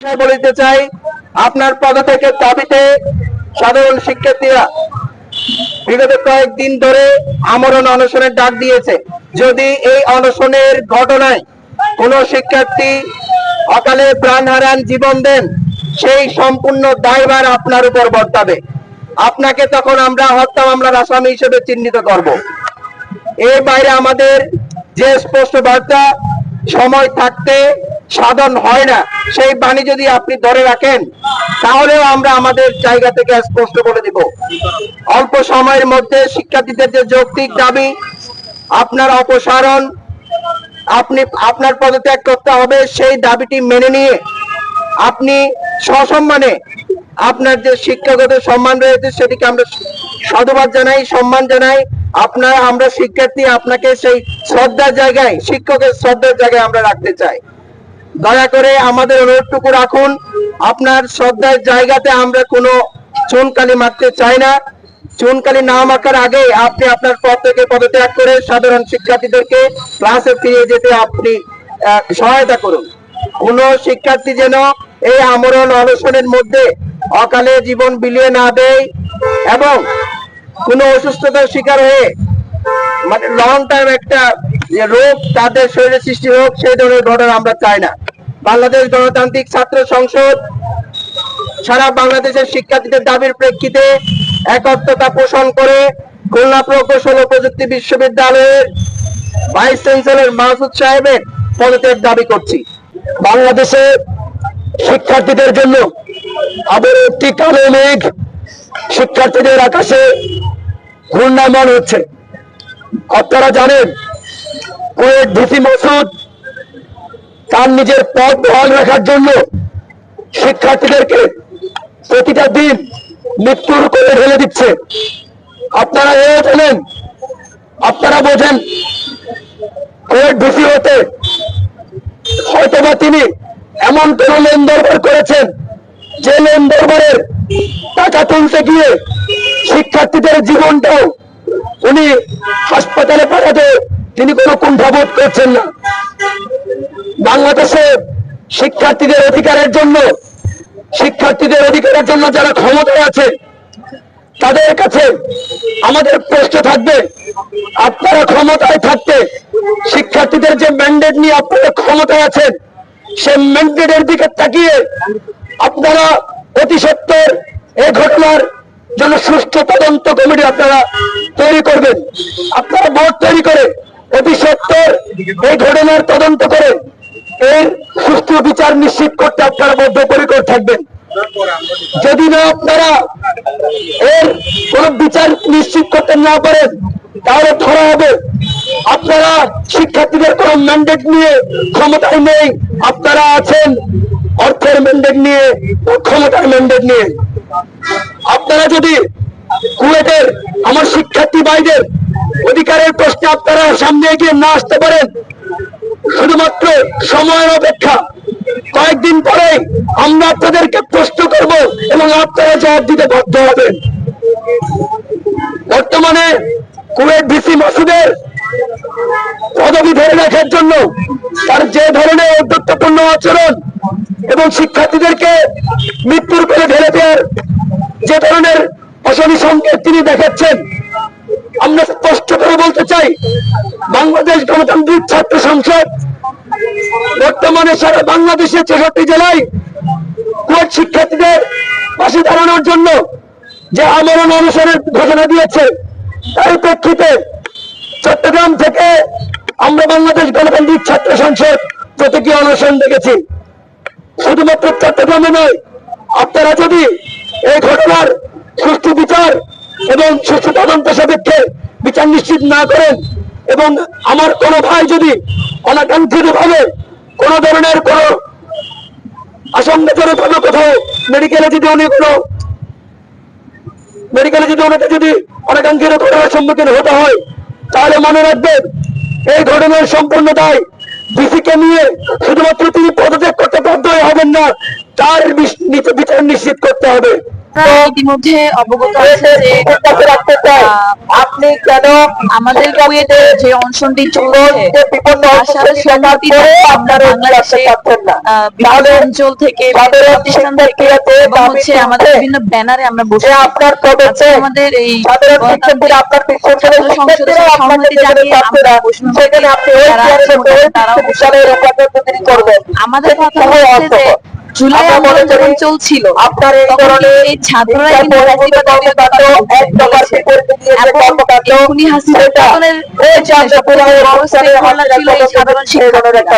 বলিতে চাই, আপনার পদত্যাগের দাবিতে সাধারণ শিক্ষার্থীরা বিগত কয়েকদিন ধরে আমরণ অনশনের ডাক দিয়েছে। যদি এই অনশনের ঘটনায় কোন শিক্ষার্থী অকালে প্রাণ হারান জীবন দেন, সেই সম্পূর্ণ দায়ভার আপনার উপর বর্তাবে। আপনাকে তখন আমরা হত্যা মামলার আসামি হিসেবে চিহ্নিত করব। এর বাইরে আমাদের যে স্পষ্ট বার্তা, সময় থাকতে সাধন হয় না। সেই বাণী যদি আপনি ধরে রাখেন, তাহলেও আমরা আমাদের জায়গা থেকে স্পষ্ট করে দিব। অল্প সময়ের মধ্যে শিক্ষার্থীদের যে যৌক্তিক দাবি, আপনার অপসারণ, আপনি, আপনার পদত্যাগ করতে হবে, সেই দাবিটি মেনে নিয়ে আপনি সসম্মানে আপনার যে শিক্ষাগত সম্মান রয়েছে, সেটিকে আমরা সাধুবাদ জানাই, সম্মান জানাই। আপনার, আমরা শিক্ষার্থী, আপনাকে সেই শ্রদ্ধার জায়গায়, শিক্ষকের শ্রদ্ধার জায়গায় আমরা রাখতে চাই। দয়া করে আমাদের অনুরোধটুকু রাখুন, আপনার শ্রদ্ধার জায়গাতে আমরা কোনো চুনকালি মারতে চাই না। চুনকালি না মাখার আগে আপনি আপনার পদ থেকে পদত্যাগ করে সাধারণ শিক্ষার্থীদেরকে ক্লাসে ফিরে যেতে আপনি সহায়তা করুন। কোন শিক্ষার্থী যেন এই আমরণ অনশনের মধ্যে অকালে জীবন বিলিয়ে না দেয় এবং কোনো অসুস্থতার শিকার হয়ে মানে লং টাইম একটা যে রোগ, তাদের শরীরে সৃষ্টি হোক সেই ধরনের ঘটনা আমরা চাই না। বাংলাদেশ গণতান্ত্রিক ছাত্র সংসদ সারা বাংলাদেশের শিক্ষার্থীদের দাবির প্রেক্ষিতে একত্রতা পোষণ করে খুলনা প্রকৌশল ও প্রযুক্তি বিশ্ববিদ্যালয়ের ভাইস চ্যান্সেলর মাসুদ সাহেবের পদত্যাগ দাবি করছি। বাংলাদেশে শিক্ষার্থীদের জন্য আবার একটি কালো মেঘ? শিক্ষার্থীদের আকাশে ঘূর্ণায়মান হচ্ছে। আপনারা জানেন কুয়েট ভিসি মাসুদ তার নিজের পদ বহাল রাখার জন্য শিক্ষার্থীদেরকে প্রতিটা দিন মৃত্যুর করে ঢেলে দিচ্ছে। আপনারা এও জানেন, আপনারা বোঝেন কুয়েট ভিসি হতে হয়তোবা তিনি এমন কোন লেন দরবার করেছেন যে লেন দরবারের টাকা তুলতে গিয়ে শিক্ষার্থীদের জীবনটাও উনি হাসপাতালে পাঠাতে তিনি কোনো কুণ্ঠাবোধ করছেন না। বাংলাদেশে শিক্ষার্থীদের অধিকারের জন্য, শিক্ষার্থীদের অধিকারের জন্য যারা ক্ষমতায় আছে, তাদের কাছে আমাদের প্রশ্ন থাকবে, আপনারা ক্ষমতায় থাকতে শিক্ষার্থীদের যে ম্যান্ডেট নিয়ে আপনারা ক্ষমতায় আছেন সে ম্যান্ডেটের দিকে তাকিয়ে আপনারা অতি সত্তর এই ঘটনার জন্য সুষ্ঠু তদন্ত কমিটি আপনারা তৈরি করবেন। আপনারা বোর্ড তৈরি করে অতি সত্তর এই ঘটনার তদন্ত করে এর সুষ্ঠু বিচার নিশ্চিত করতে আপনারা বদ্ধপরিকর থাকবেন। যদি না আপনারা এর কোন বিচার নিশ্চিত করতে না পারেন, তাহলে ধরা হবে। আপনারা শিক্ষার্থীদের কোন ম্যান্ডেট নিয়ে ক্ষমতায় নেই, আপনারা আছেন অর্থের ম্যান্ডেট নিয়ে, ক্ষমতার ম্যান্ডেট নিয়ে। আপনারা যদি কুয়েটের আমার শিক্ষার্থী ভাইদের অধিকারের প্রশ্নে আপনারা সামনে এগিয়ে না আসতে পারেন, শুধুমাত্র সময়ের অপেক্ষা। কয়েকদিন পরে আমরা আপনাদেরকে প্রশ্ন করব এবং আপনারা জবাব দিতে বাধ্য হবেন। বর্তমানে কুয়েট ভিসি মাসুদের পদবি ধরে রাখার জন্য তার যে ধরনের ঔদ্ধত্যপূর্ণ আচরণ এবং শিক্ষার্থীদেরকে মৃত্যুর করে ঢেলে দেওয়ার যে ধরনের অশনি সংকেত তিনি দেখাচ্ছেন আমরা স্পষ্ট করে বলতে চাই, বাংলাদেশ গণতান্ত্রিক ছাত্র সংসদ বর্তমানে সারা বাংলাদেশের ছেষট্টি জেলায় শিক্ষার্থীদের পাশে দাঁড়ানোর জন্য যে আমরণ অনুসারের ঘোষণা দিয়েছে, তার প্রেক্ষিতে চট্টগ্রাম থেকে আমরা বাংলাদেশ গণতান্ত্রিক ছাত্র সংসদ প্রতীকী অনশন দেখেছি, শুধুমাত্র চট্টগ্রামে নয়, আপনারা যদি এই ঘটনার সুষ্ঠু বিচার এবং সুষ্ঠু তদন্ত সাপেক্ষে বিচার নিশ্চিত না করেন এবং আমার কোনো ভাই যদি অনাকাঙ্ক্ষিত ভাবে কোনো ধরনের কোনো আশঙ্কাজনক ভাবে কোথাও মেডিকেলে যদি উনি কোনো মেডিকেলে যদি ওনাকে যদি অনাকাঙ্ক্ষিত ঘটনার সম্মুখীন হতে হয়, তাহলে মনে রাখবেন এই ঘটনার সম্পূর্ণ দায় ডিসিকে নিয়ে শুধুমাত্র তিনি পদত্যাগ করতে বাধ্য হবেন না। তার বিচার নিশ্চিত করতে হবে। ইতিমধ্যে অবগত যে আপনি কেন আমাদের কুয়েতে যে অনশনটি চলছে বিভিন্ন তাহলে অঞ্চল থেকে প্রতিষ্ঠান থেকে শিক্ষার্থীরা যে এবং দাবি হচ্ছে আমাদের বিভিন্ন ব্যানারে আমরা বসে আপনার আমাদের এই আপনার জানিয়ে আমরা সেখানে আপনি আমাদের কথা হচ্ছে যে অসহজ। জুলাই আন্দোলন যখন চলছিল। আপনার এই তখন এই ছাত্ররাই কিন্তু কর্মকাণ্ড, এক দফার বলেছে। এবং খুনি হাসিনা পতনের সাধারণ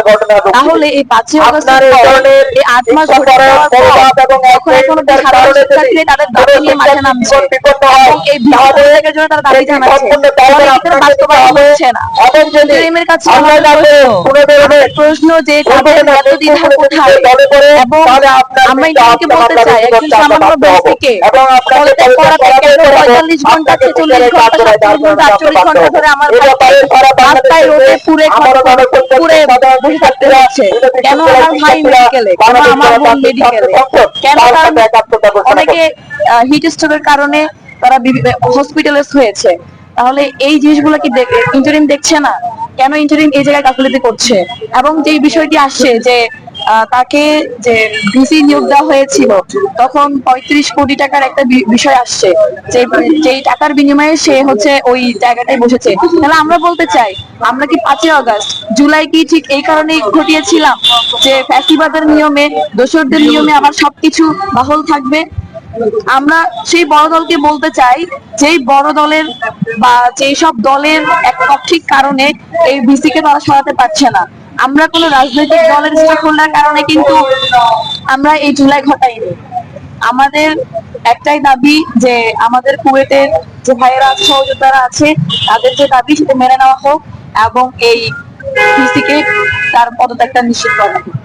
ঘটনা তাহলে এই পাঁচই আপনার অগস্টের এই পর এই আট মাস ঘটে যাওয়ার পর এবং এখন সাধারণ শিক্ষার্থীরা তাদের দাবি নিয়ে মাঠে নামছে হয়, এবং এই তাহলে জন্য তারা দাবি জানাচ্ছে। নিতে বাস্তবায়ন হচ্ছে না। ইন্টারিমের কাছে প্রশ্ন- যে তাদের ধরনের এত দ্বিধা নেতৃত্ব কোথায়? এবং তাহলে আপনার আমরা কিন্তু ইন্টারিমকে আপনার বলতে চাই একজন সামান্য ব্যক্তিকে এবং আপনাকে পদত্যাগ করাতে কেন আপনাকে পঁয়তাল্লিশ ঘণ্টা ছেচল্লিশ ঘণ্টা সাতচল্লিশ ঘণ্টা আটচল্লিশ ঘণ্টা ধরে আমার এই ব্যাপারে সারা রাস্তায় রোদে পুড়ে আমার করতে পুড়ে সাধারণ বসে থাকতে হচ্ছে? কেন আমার ভাই মেডিকেলে? কেন আমার বোন মেডিকেলে? কেন তার তার সাথে একাত্মতা ঘোষণা অনেকে হিট স্ট্রোকের কারণে তারা হসপিটালাইজ হয়েছে। তাহলে এই জিনিসগুলো কি ইন্টারিম দেখছে না? কেন ইন্টারিম এই জায়গায় গাফিলতি করছে? এবং যে বিষয়টি আসছে যে তাকে যে ভিসি নিয়োগ দেওয়া হয়েছিল, তখন পঁয়ত্রিশ কোটি টাকার একটা বিষয় আসছে। যে, যেই টাকার বিনিময়ে সে হচ্ছে ওই জায়গাটায় বসেছে। তাহলে আমরা বলতে চাই, আমরা কি পাঁচই আগস্ট, জুলাই কি ঠিক এই কারণেই ঘটিয়েছিলাম যে ফ্যাসিবাদের নিয়মে দোসরদের নিয়মে আবার সবকিছু বাহল থাকবে? আমরা সেই বড় দলকে বলতে চাই, যেই বড় দলের বা যেই সব দলের এক ঠিক কারণে এই ভিসিকে তারা সরাতে পারছে না। আমরা কোনো রাজনৈতিক দলের স্টেকহোল্ডার কারণে কিন্তু আমরা এই জুলাই ঘটাইনি। আমাদের একটাই দাবি যে আমাদের কুয়েতের যে ভাইয়েরা, সহযোদ্ধারা আছে, তাদের যে দাবি সেটা মেনে নেওয়া হোক এবং এই তার পদত্যাগটা নিশ্চিত করা হোক।